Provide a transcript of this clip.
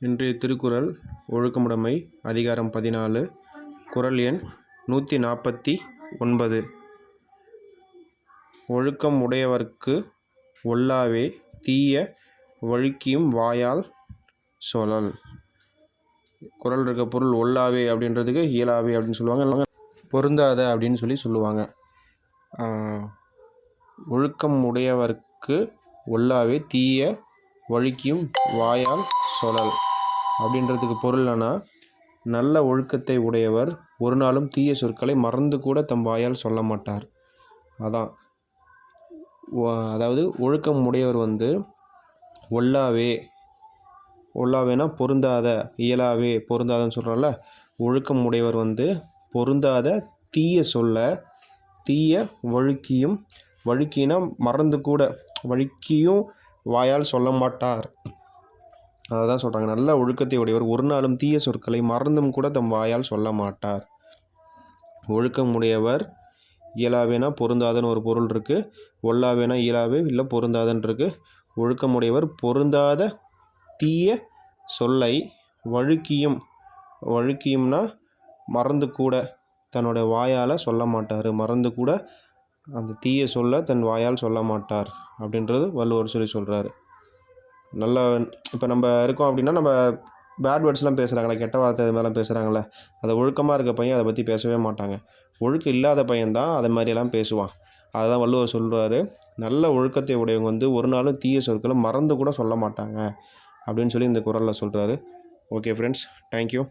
இன்றைய திருக்குறள் ஒழுக்கமுடைமை அதிகாரம் பதினாலு குறள் எண் நூற்றி நாற்பத்தி ஒன்பது. ஒழுக்கம் உடையவர்க்கு ஒல்லாவே தீய வழுக்கியும் வாயால் சொல்லல். குரல் இருக்க பொருள் ஒல்லாவே அப்படின்றதுக்கு இயலாவே அப்படின்னு சொல்லுவாங்க. பொருந்தாத அப்படின்னு சொல்லி சொல்லுவாங்க. ஒழுக்கம் உடையவர்க்கு ஒல்லாவே தீய வழுக்கியும் வாயால் சொல்லல் அப்படின்றதுக்கு பொருள் நல்ல ஒழுக்கத்தை உடையவர் ஒரு நாளும் தீய சொற்களை மறந்து கூட தம் வாயால் சொல்ல மாட்டார். அதான். அதாவது ஒழுக்கம் உடையவர் வந்து ஒல்லாவே ஒல்லாவேனா பொருந்தாத இயலாவே பொருந்தாதன்னு சொல்கிறோம்ல ஒழுக்கம் உடையவர் வந்து பொருந்தாத தீய சொல்ல தீய வழுக்கியும் வழுக்கினா மறந்து கூட வழுக்கியும் வாயால் சொல்ல மாட்டார். அதை தான் சொல்கிறாங்க நல்ல ஒழுக்கத்தை உடையவர் ஒரு நாளும் தீய சொற்களை மறந்தும் கூட தம் வாயால் சொல்ல மாட்டார். ஒழுக்கம் உடையவர் இயலாவேனா பொருந்தாதன்னு ஒரு பொருள் இருக்குது ஒல்லாவேனா இயலாவே இல்லை பொருந்தாதன் இருக்குது ஒழுக்கமுடையவர் பொருந்தாத தீய சொல்லை வழுக்கியும் வழுக்கியும்னா மறந்து கூட தன்னோட வாயால் சொல்ல மாட்டார். மறந்து கூட அந்த தீய சொல்ல தன் வாயால் சொல்ல மாட்டார் அப்படின்றது வள்ளுவர் சொல்லி சொல்கிறாரு நல்ல இப்போ நம்ம இருக்கோம் அப்படின்னா நம்ம பேட் வேர்ட்ஸ்லாம் பேசுகிறாங்களே கெட்ட வார்த்தை இது மாதிரிலாம் பேசுகிறாங்களே அதை ஒழுக்கமாக இருக்க பையன் அதை பற்றி பேசவே மாட்டாங்க. ஒழுக்கம் இல்லாத பையன் தான் அதை மாதிரியெல்லாம் பேசுவான். அதுதான் வள்ளுவர் சொல்கிறாரு நல்ல ஒழுக்கத்தை உடையவங்க வந்து ஒரு நாளும் தீய சொற்களை மறந்து கூட சொல்ல மாட்டாங்க அப்படின்னு சொல்லி இந்த குரலில் சொல்கிறாரு ஓகே ஃப்ரெண்ட்ஸ் தேங்க்யூ